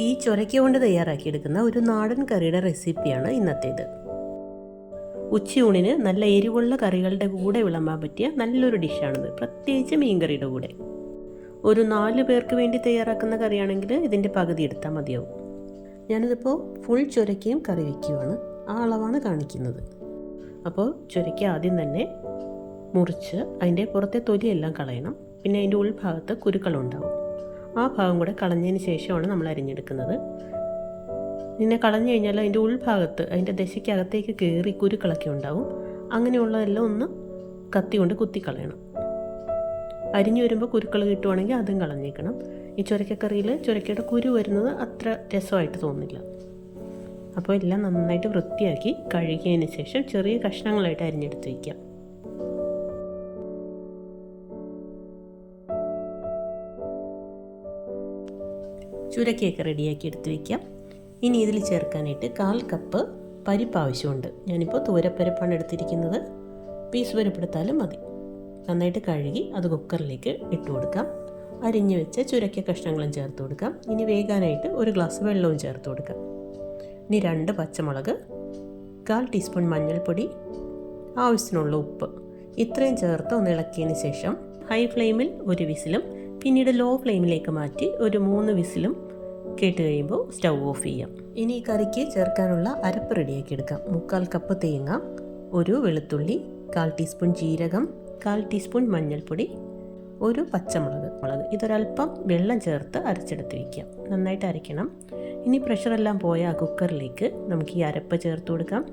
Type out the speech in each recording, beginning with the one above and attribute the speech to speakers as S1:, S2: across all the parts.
S1: ഈ ചൊരയ്ക്ക കൊണ്ട് തയ്യാറാക്കിയെടുക്കുന്ന ഒരു നാടൻ കറിയുടെ റെസിപ്പിയാണ് ഇന്നത്തേത്. ഉച്ചയൂണിന് നല്ല എരിവുള്ള കറികളുടെ കൂടെ വിളമ്പാൻ പറ്റിയ നല്ലൊരു ഡിഷാണിത്. പ്രത്യേകിച്ച് മീൻകറിയുടെ കൂടെ. ഒരു നാല് പേർക്ക് വേണ്ടി തയ്യാറാക്കുന്ന കറിയാണെങ്കിൽ ഇതിന്റെ പകുതി എടുത്താൽ മതിയാവും. ഞാനിതിപ്പോൾ ഫുൾ ചൊരയ്ക്കയും കറി വയ്ക്കുവാണ് ആ അളവാണ് കാണിക്കുന്നത്. അപ്പോൾ ചൊരയ്ക്ക ആദ്യം തന്നെ മുറിച്ച് അതിന്റെ പുറത്തെ തൊലിയെല്ലാം കളയണം. പിന്നെ അതിന്റെ ഉൾഭാഗത്ത് കുരുക്കളുണ്ടാവും. ആ ഭാഗം കൂടെ കളഞ്ഞതിന് ശേഷമാണ് നമ്മൾ അരിഞ്ഞെടുക്കുന്നത്. പിന്നെ കളഞ്ഞു കഴിഞ്ഞാൽ അതിന്റെ ഉൾഭാഗത്ത് അതിന്റെ ദശയ്ക്കകത്തേക്ക് കയറി കുരുക്കളൊക്കെ ഉണ്ടാവും. അങ്ങനെയുള്ളതെല്ലാം ഒന്ന് കത്തി കൊണ്ട് കുത്തിക്കളയണം. അരിഞ്ഞു വരുമ്പോൾ കുരുക്കൾ കിട്ടുവാണെങ്കിൽ അതും കളഞ്ഞേക്കണം. ഈ ചുരക്കക്കറിയിൽ ചുരക്കയുടെ കുരു വരുന്നത് അത്ര രസമായിട്ട് തോന്നില്ല. അപ്പോൾ എല്ലാം നന്നായിട്ട് വൃത്തിയാക്കി കഴുകിയതിന് ശേഷം ചെറിയ കഷ്ണങ്ങളായിട്ട് അരിഞ്ഞെടുത്ത് വയ്ക്കാം. ചുരക്കയൊക്കെ റെഡിയാക്കി എടുത്ത് വയ്ക്കാം ഇനി ഇതിൽ ചേർക്കാനായിട്ട് കാൽ കപ്പ് പരിപ്പ് ആവശ്യമുണ്ട്. ഞാനിപ്പോൾ തോരപ്പരിപ്പാണ് എടുത്തിരിക്കുന്നത്. പീസ് പരിപ്പെടുത്താലും മതി. നന്നായിട്ട് കഴുകി അത് കുക്കറിലേക്ക് ഇട്ട് കൊടുക്കാം. അരിഞ്ഞു വെച്ച ചുരക്ക കഷ്ണങ്ങളും ചേർത്ത് കൊടുക്കാം. ഇനി വേകാനായിട്ട് ഒരു ഗ്ലാസ് വെള്ളവും ചേർത്ത് കൊടുക്കാം. ഇനി രണ്ട് പച്ചമുളക് കാൽ ടീസ്പൂൺ മഞ്ഞൾപ്പൊടി ആവശ്യത്തിനുള്ള ഉപ്പ്. ഇത്രയും ചേർത്ത് ഒന്ന് ഇളക്കിയതിന് ശേഷം ഹൈ ഫ്ലെയിമിൽ ഒരു വിസിലും പിന്നീട് ലോ ഫ്ലെയിമിലേക്ക് മാറ്റി ഒരു മൂന്ന് വിസിലും കേട്ട് കഴിയുമ്പോൾ സ്റ്റൗ ഓഫ് ചെയ്യാം. ഇനി ഈ കറിക്ക് ചേർക്കാനുള്ള അരപ്പ് റെഡിയാക്കി എടുക്കാം. മുക്കാൽ കപ്പ് തേങ്ങ ഒരു വെളുത്തുള്ളി കാൽ ടീസ്പൂൺ ജീരകം കാൽ ടീസ്പൂൺ മഞ്ഞൾപ്പൊടി ഒരു പച്ചമുളക്. മുളക്. ഇതൊരല്പം വെള്ളം ചേർത്ത് അരച്ചെടുത്ത് വയ്ക്കാം നന്നായിട്ട് അരയ്ക്കണം. ഇനി പ്രഷറെല്ലാം പോയ ആ കുക്കറിലേക്ക് നമുക്ക് ഈ അരപ്പ് ചേർത്ത് കൊടുക്കാം.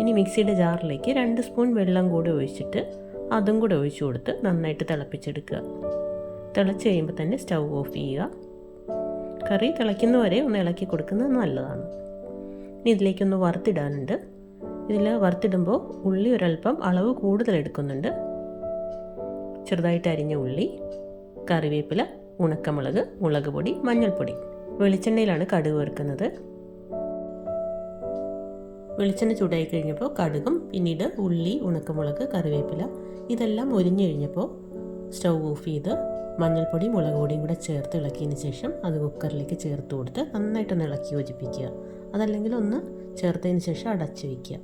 S1: ഇനി മിക്സിയുടെ ജാറിലേക്ക് രണ്ട് സ്പൂൺ വെള്ളം കൂടി ഒഴിച്ചിട്ട് അതും കൂടെ ഒഴിച്ചു കൊടുത്ത് നന്നായിട്ട് തിളപ്പിച്ചെടുക്കുക. തിളച്ച് കഴിയുമ്പോൾ തന്നെ സ്റ്റൗ ഓഫ് ചെയ്യുക. കറി തിളയ്ക്കുന്നവരെ ഒന്ന് ഇളക്കി കൊടുക്കുന്നത് നല്ലതാണ്. ഇനി ഇതിലേക്കൊന്ന് വറുത്തിടാനുണ്ട്. ഇതിൽ വറുത്തിടുമ്പോൾ ഉള്ളി ഒരല്പം അളവ് കൂടുതൽ എടുക്കുന്നുണ്ട്. ചെറുതായിട്ട് അരിഞ്ഞ ഉള്ളി കറിവേപ്പില ഉണക്കമുളക് മുളക് പൊടി മഞ്ഞൾപ്പൊടി. വെളിച്ചെണ്ണയിലാണ് കടുക് വറുക്കുന്നത്. വെളിച്ചെണ്ണ ചൂടായി കഴിഞ്ഞപ്പോൾ കടുകും പിന്നീട് ഉള്ളി ഉണക്കമുളക് കറിവേപ്പില ഇതെല്ലാം ഒരിഞ്ഞു കഴിഞ്ഞപ്പോൾ സ്റ്റൗ ഓഫ് ചെയ്ത് മഞ്ഞൾപ്പൊടി മുളക് പൊടിയും കൂടെ ചേർത്ത് ഇളക്കിയതിന് ശേഷം അത് കുക്കറിലേക്ക് ചേർത്ത് കൊടുത്ത് നന്നായിട്ടൊന്ന് ഇളക്കി യോജിപ്പിക്കുക. അതല്ലെങ്കിൽ ഒന്ന് ചേർത്തതിന് ശേഷം അടച്ച് വയ്ക്കുക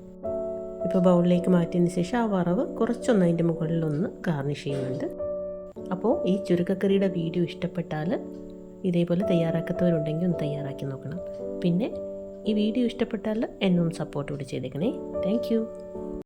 S1: ഇപ്പോൾ ബൗളിലേക്ക് മാറ്റിയതിന് ശേഷം ആ വറവ് കുറച്ചൊന്ന് അതിന്റെ മുകളിലൊന്ന് ഗാർണിഷ് ചെയ്യുന്നുണ്ട്. അപ്പോൾ ഈ ചുരുക്കക്കറിയുടെ വീഡിയോ ഇഷ്ടപ്പെട്ടാൽ ഇതേപോലെ തയ്യാറാക്കാത്തവരുണ്ടെങ്കിൽ ഒന്ന് തയ്യാറാക്കി നോക്കണം. പിന്നെ ഈ വീഡിയോ ഇഷ്ടപ്പെട്ടാൽ എന്നും സപ്പോർട്ട് കൂടി ചെയ്തേക്കണേ. താങ്ക്